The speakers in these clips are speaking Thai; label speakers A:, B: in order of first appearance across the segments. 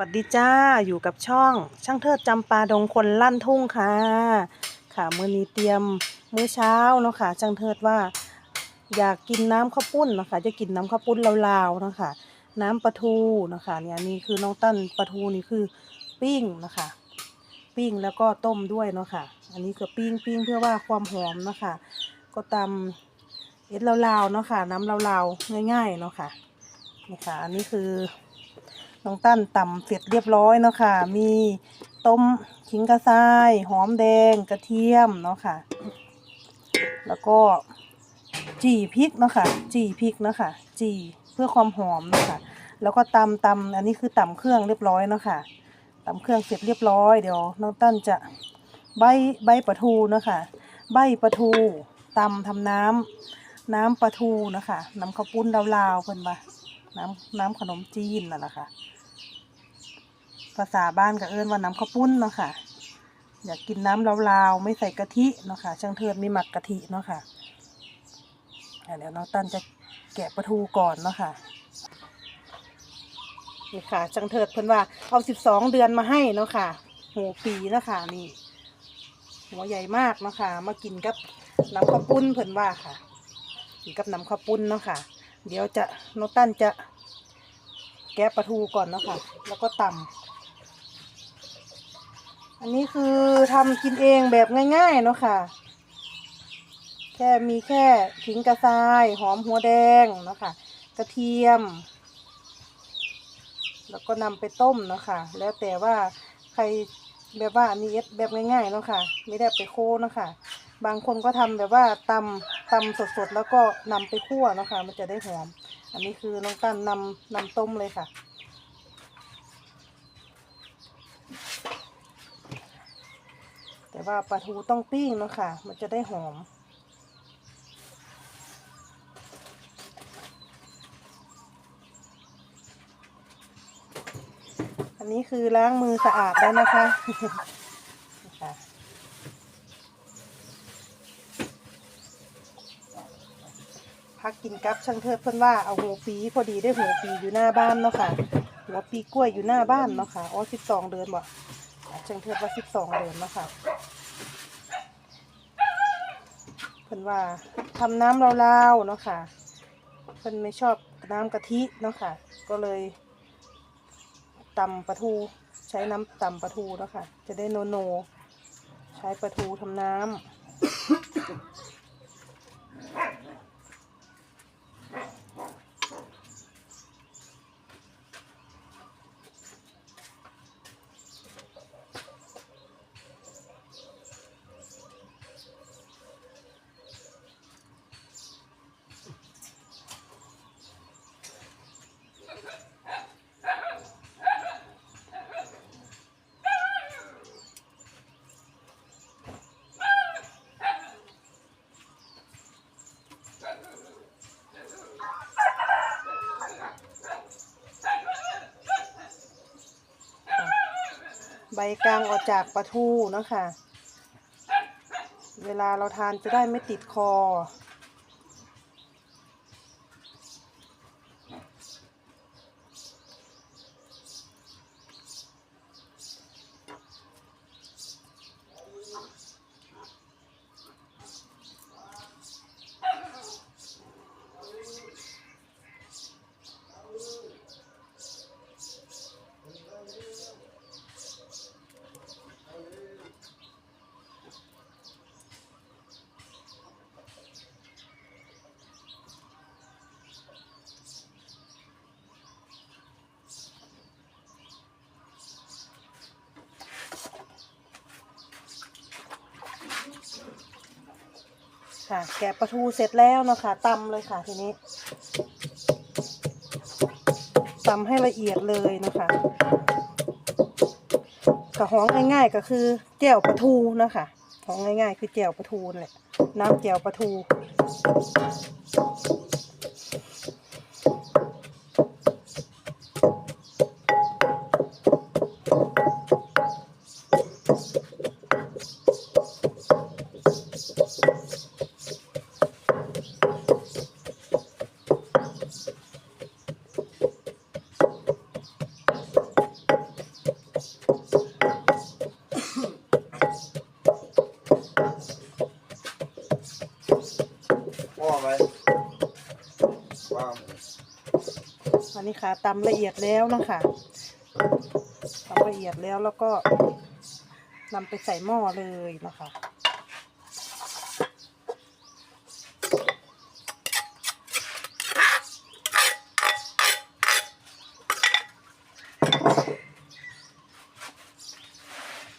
A: สวัสดีจ้าอยู่กับช่อง ช่างเทิดจำปาดงคนลั่นทุ่งค่ะ ค่ะมื้อนี้เตรียมมื้อเช้าเนาะค่ะ ช่างเทิดว่า อยากกินน้ำข้าวปุ้นเนาะคะจะกินน้ำข้าวปุ้นลาวๆเนาะคะน้ำปลาทูเนาะคะเนี่ยนี่คือน้องตั้นปลาทูนี่คือปิ้งนะคะ ปิ้งแล้วก็ต้มด้วยเนาะค่ะ อันนี้คือปิ้งปิ้งเพื่อว่าความหอมเนาะค่ะ ก็ตำเอ็ดลาวๆเนาะค่ะ น้ำลาวๆง่ายๆเนาะค่ะนี่ค่ะ อันนี้คือ น้องตั้นตำเสร็จเรียบร้อยเนาะค่ะ มีต้มขิงกระชายหอมแดงกระเทียมเนาะค่ะ แล้วก็จี่พริกเนาะค่ะ จี่พริกเนาะค่ะ จี่เพื่อความหอมเนาะค่ะ แล้วก็ตำตำอันนี้คือตำเครื่องเรียบร้อยเนาะค่ะตำเครื่องเสร็จเรียบร้อยเดี๋ยวน้องตั้นจะใบใบปลาทูเนาะค่ะ ใบปลาทูตำทำน้ำน้ำปลาทูเนาะค่ะน้ำข้าวปุ้นลาวๆเพิ่นว่า น้ำน้ำขนมจีนนั่นแหละค่ะ ภาษาบ้านก็เอิ้นว่าน้ำข้าวปุ้นเนาะค่ะ อยากกินน้ำลาวๆไม่ใส่กะทิเนาะค่ะช่างเทิดมีหมักกะทิเนาะค่ะอะเดี๋ยวน้องตั้นจะแกะปลาทูก่อนเนาะค่ะนี่ค่ะช่างเทิดเพิ่นว่าเอาสิบสองเดือนมาให้เนาะค่ะหัวปีเนาะค่ะนี่ หัวใหญ่มากเนาะค่ะ มากินกับน้ำข้าวปุ้นเพิ่นว่าค่ะกินกับน้ำข้าวปุ้นเนาะค่ะ เดี๋ยวจะน้องตั้นจะแกะปลาทูก่อนเนาะค่ะ แล้วก็ตำอันนี้คือทำกินเองแบบง่าย ๆ เนาะค่ะ แค่มีแค่ขิงกระชายหอมหัวแดงเนาะค่ะ กระเทียม แล้วก็นำไปต้มเนาะค่ะ แล้วแต่ว่าใครแบบว่าอันนี้แบบง่ายๆเนาะค่ะ ไม่ได้ไปโค้เนาะค่ะ บางคนก็ทำแบบว่าตำตำสดๆ แล้วก็นำไปคั่วนะคะ มันจะได้หอม อันนี้คือน้องตั้นนำนำต้มเลยค่ะ แต่ว่าปลาทูต้องปิ้งนะคะมันจะได้หอมอันนี้คือล้างมือสะอาดแล้วนะคะ พักกินกับช่างเทิดเพื่อนว่าเอาหัวปีพอดีได้หัวปีอยู่หน้าบ้านเนาะค่ะ หัวปีกล้วยอยู่หน้าบ้านเนาะค่ะอ๋อสิบสองเดือนบ่ช่างเทิดว่าสิบสองเดือนเนาะค่ะเพิ่อนว่าทำน้ำลาวๆเนาะค่ะ เพิ่อนไม่ชอบน้ำกะทิเนาะค่ะ ก็เลยตำปลาทูใช้น้ำตำปลาทูเนาะค่ะ จะได้โนโน ใช้ปลาทูทำน้ำ ใบกลางออกจากปลาทูเนาะค่ะ เวลาเราทานจะได้ไม่ติดคอ ค่ะ แกะปลาทูเสร็จแล้วเนาะค่ะตำเลยค่ะทีนี้ตำให้ละเอียดเลยนะคะกระห้องง่ายๆก็คือแจ่วปลาทูนะคะของง่ายๆ คือแจ่วปลาทูนแหละน้ำแจ่วปลาทู นี่ค่ะตำละเอียดแล้วนะคะตำละเอียดแล้วแล้วก็นำไปใส่หม้อเลยนะคะ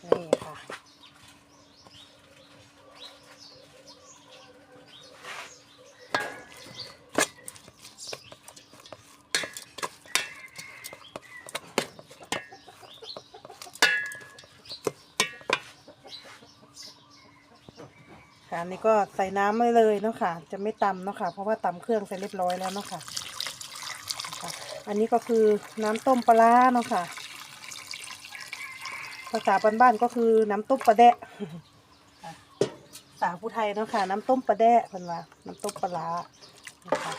A: นี่ค่ะ ค่ะ อันนี่ก็ใส่น้ำไว้เลยเนาะค่ะ จะไม่ตำเนาะค่ะ เพราะว่าตำเครื่องเสร็จเรียบร้อยแล้วเนาะค่ะค่ะอันนี้ก็คือน้ำต้มปลาเนาะค่ะ ภาษาบ้านๆก็คือน้ำต้มปลาแดะค่ะภาษาผู้ไทยเนาะค่ะ น้ำต้มปลาแดะเป็นว่าน้ำต้มปลานะคะ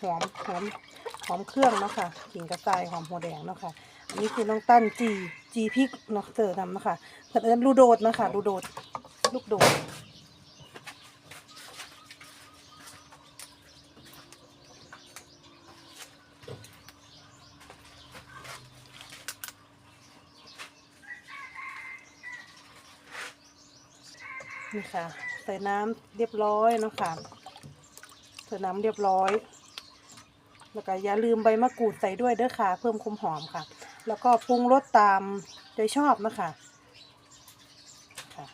A: หอมหอม หอมเครื่องเนาะค่ะขิงกระต่ายหอมหัวแดงเนาะค่ะอันนี้คือน้องตั้นจีจีพริกเนาะเจอนำเนาะคะเพื่อนเอิญลูโดดเนาะคะลูโดดลูกโดดนี่ค่ะ ใส่น้ำเรียบร้อยเนาะค่ะ ใส่น้ำเรียบร้อย แล้วก็อย่าลืมใบมะกรูดใส่ด้วยเด้อค่ะ เพิ่มความหอมค่ะ แล้วก็ปรุงรสตามโดยชอบนะคะค่ะ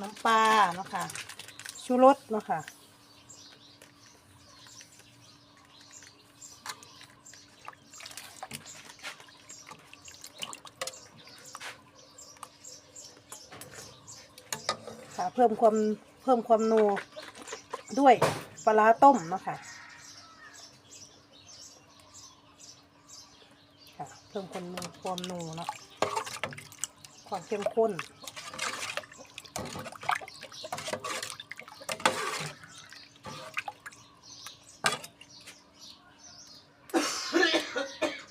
A: น้ำปลาเนาะค่ะชูรสเนาะค่ะค่ะ เพิ่มความเพิ่มความนัว ด้วยปลาร้าต้มเนาะค่ะค่ะเพิ่มความนัวความนัวเนาะความเข้มข้น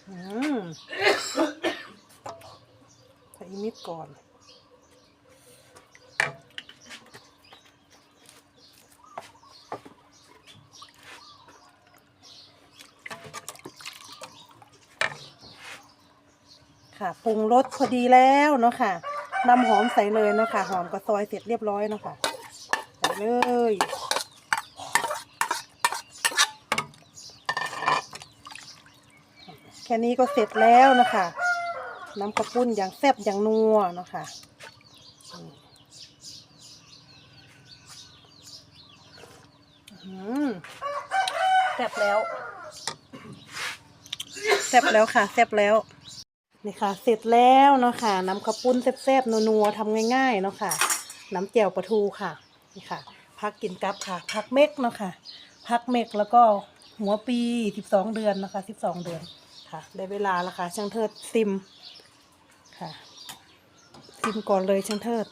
A: อืมใส่อีมิดก่อน ค่ะปรุงรสพอดีแล้วเนาะค่ะนำหอมใส่เลยเนาะค่ะหอมกับซอยเสร็จเรียบร้อยเนาะค่ะใส่เลยแค่นี้ก็เสร็จแล้วเนาะคะน้ำกระปุ้นอย่างแซ่บอย่างนัวเนาะค่ะแซ่บแล้ว แซ่บแล้วค่ะ แซ่บแล้ว นี่ค่ะ เสร็จแล้วเนาะค่ะน้ำข้าวปุ้นแซ่บๆนัวๆทำง่ายๆเนาะค่ะ น้ำแจ่วปลาทูค่ะนี่ค่ะพักกินกับค่ะ พักเม็กเนาะค่ะ พักเม็กแล้วก็หัวปีสิบสองเดือนนะคะสิบสองเดือนค่ะ ได้เวลาแล้วค่ะช่างเทิดซิมค่ะซิมก่อนเลยช่างเทิด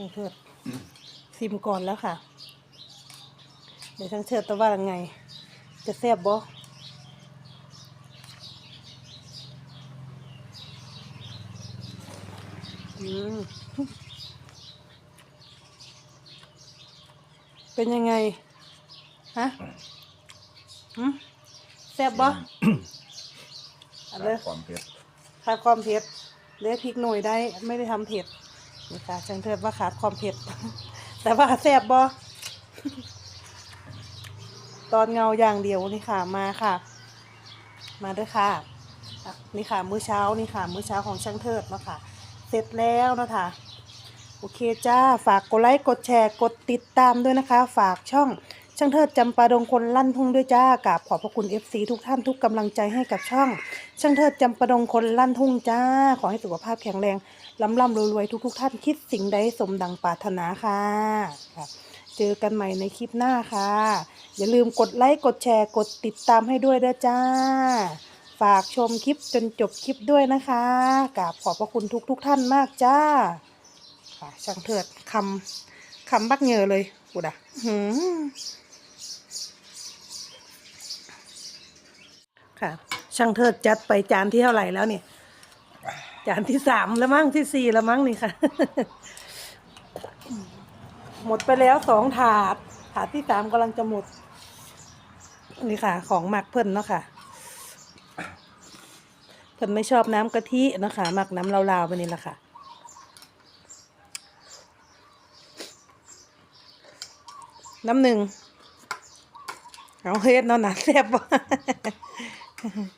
A: ช่างเทิดซิมก่อนแล้วค่ะ เดี๋ยวช่างเทิดจะว่ายังไง จะแซ่บบ่อืมเป็นยังไง ฮะหืมแซ่บบ่เอะไร
B: ความเผ็ด
A: ขาดความเผ็ดเหลือพริกหน่อยได้ ไม่ได้ทำเผ็ด นี่ค่ะช่างเทิดว่าขาดความเผ็ด แต่ว่าแซ่บบ่ตอนเงาอย่างเดียวนี่ค่ะมาค่ะ มาด้วยค่ะ นี่ค่ะมื้อเช้านี่ค่ะ มื้อเช้าของช่างเทิดเนาะค่ะ เสร็จแล้วนะคะโอเคจ้า ฝากกดไลค์ กดแชร์ กดติดตามด้วยนะคะ ฝากช่อง ช่างเทิดจำปาดงคนลั่นทุ่งด้วยจ้ากราบขอบพระคุณ FC ทุกท่านทุกกำลังใจให้กับช่อง ช่างเทิดจำปาดงคนลั่นทุ่งจ้า ขอให้สุขภาพแข็งแรงร่ำร่ำรวยๆทุกๆท่านคิดสิ่งใดสมดังปรารถนาค่ะค่ะ เจอกันใหม่ในคลิปหน้าค่ะ อย่าลืมกดไลค์กดแชร์กดติดตามให้ด้วยเด้อจ้า ฝากชมคลิปจนจบคลิปด้วยนะคะกราบขอบพระคุณทุกทุกๆท่านมากจ้าค่ะช่างเถิดคำคำบักเหงอเลยกูดะหือ ค่ะ ช่างเถิดจัดไปจานที่เท่าไหร่แล้วเนี่ย จานที่สามแล้วมั้งที่สี่แล้วมั้งนี่ค่ะ หมดไปแล้วสองถาด ถาดที่สามกำลังจะหมด นี่ค่ะ ของหมักเพิ่นเนาะค่ะ เพิ่นไม่ชอบน้ำกะทิเนาะคะหมักน้ำลาวๆไปนี่แหละค่ะน้ำหนึ่งเอาเฮ็ดเนาะนะแซ่บ 哼 哼